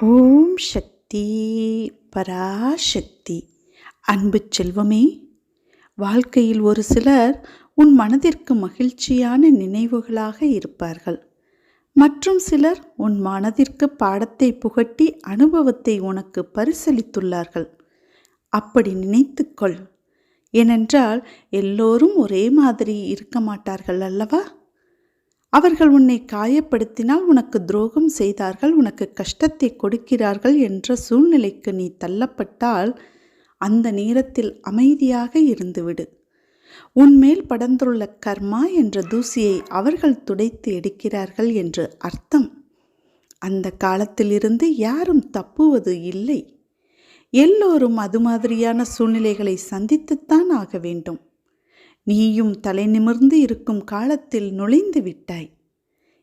ஓம் சக்தி பராசக்தி. அன்பு செல்வமே வாழ்க்கையில் ஒரு சிலர் உன் மனதிற்கு மகிழ்ச்சியான நினைவுகளாக இருப்பார்கள். மற்றும் சிலர் உன் மனதிற்கு பாடத்தை புகட்டி அனுபவத்தை உனக்கு பரிசளித்துள்ளார்கள். அப்படி நினைத்துக்கொள். ஏனென்றால் எல்லோரும் ஒரே மாதிரி இருக்க மாட்டார்கள் அல்லவா? அவர்கள் உன்னை காயப்படுத்தினால் உனக்கு துரோகம் செய்தார்கள் உனக்கு கஷ்டத்தை கொடுக்கிறார்கள் என்ற சூழ்நிலைக்கு நீ தள்ளப்பட்டால் அந்த நேரத்தில் அமைதியாக இருந்துவிடு. உன்மேல் படர்ந்துள்ள கர்மா என்ற தூசியை அவர்கள் துடைத்து எடுக்கிறார்கள் என்று அர்த்தம். அந்த காலத்திலிருந்து யாரும் தப்புவது இல்லை. எல்லோரும் அது மாதிரியான சூழ்நிலைகளை சந்தித்துத்தான் ஆக வேண்டும். நீயும் தலை நிமிர்ந்து இருக்கும் காலத்தில் நுழைந்து விட்டாய்.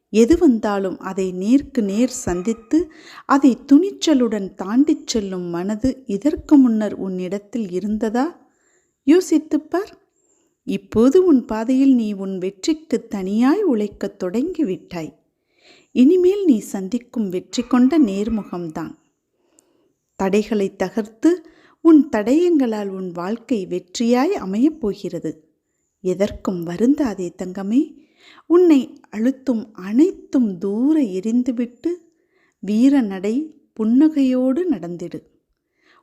எது வந்தாலும் அதை நேருக்கு நேர் சந்தித்து அதை துணிச்சலுடன் தாண்டிச் செல்லும் மனது இதற்கு முன்னர் உன்னிடத்தில் இருந்ததா? யோசித்துப்பார் இப்போது உன் பாதையில் நீ உன் வெற்றிக்கு தனியாய் உழைக்கத் தொடங்கி விட்டாய். இனிமேல் நீ சந்திக்கும் வெற்றி கொண்ட நேர்முகம்தான். தடைகளை தகர்த்து உன் தடயங்களால் உன் வாழ்க்கை வெற்றியாய் அமையப் போகிறது. எதற்கும் வருந்தாதே தங்கமே. உன்னை அழுத்தும் அனைத்தும் தூர எரிந்துவிட்டு வீர நடை புன்னகையோடு நடந்திடு.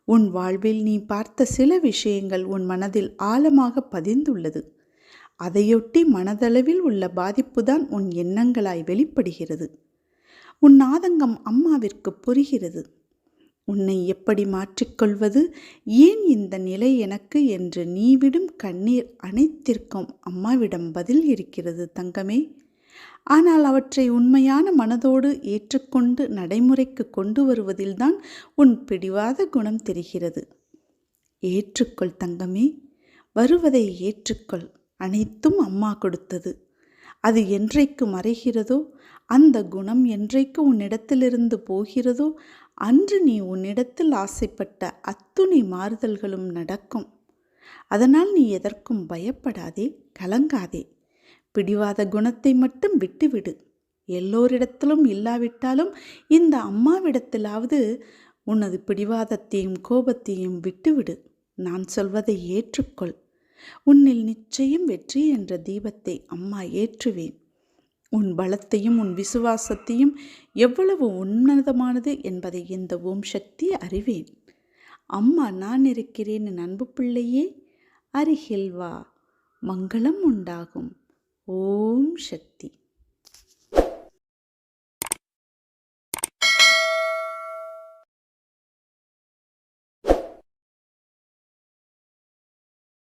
உன் வாழ்வில் நீ பார்த்த சில விஷயங்கள் உன் மனதில் ஆழமாக பதிந்துள்ளது. அதையொட்டி மனதளவில் உள்ள பாதிப்புதான் உன் எண்ணங்களாய் வெளிப்படுகிறது. உன் ஆதங்கம் அம்மாவிற்கு புரிகிறது. உன்னை எப்படி மாற்றிக்கொள்வது? ஏன் இந்த நிலை எனக்கு என்று நீ விடும் கண்ணீர் அனைத்திற்கும் அம்மாவிடம் பதில் இருக்கிறது தங்கமே. ஆனால் அவற்றை உண்மையான மனதோடு ஏற்றுக்கொண்டு நடைமுறைக்கு கொண்டு வருவதில்தான் உன் பிடிவாத குணம் தெரிகிறது. ஏற்றுக்கொள் தங்கமே. வருவதை ஏற்றுக்கொள். அனைத்தும் அம்மா கொடுத்தது. அது என்றைக்கு மறைகிறதோ அந்த குணம் என்றைக்கு உன்னிடத்திலிருந்து போகிறதோ? அன்று நீ உன்னிடத்தில் ஆசைப்பட்ட அத்துணை மாறுதல்களும் நடக்கும். அதனால் நீ எதற்கும் பயப்படாதே கலங்காதே. பிடிவாத குணத்தை மட்டும் விட்டுவிடு. எல்லோரிடத்திலும் இல்லாவிட்டாலும் இந்த அம்மாவிடத்திலாவது உனது பிடிவாதத்தையும் கோபத்தையும் விட்டுவிடு. நான் சொல்வதை ஏற்றுக்கொள். உன்னில் நிச்சயம் வெற்றி என்ற தீபத்தை அம்மா ஏற்றுவேன். உன் பலத்தையும் உன் விசுவாசத்தையும் எவ்வளவு உன்னதமானது என்பதை இந்த ஓம் சக்தி அறிவேன். அம்மா நான் இருக்கிறேன் என் அன்பு பிள்ளையே அருகில் வா மங்களம் உண்டாகும். ஓம் சக்தி.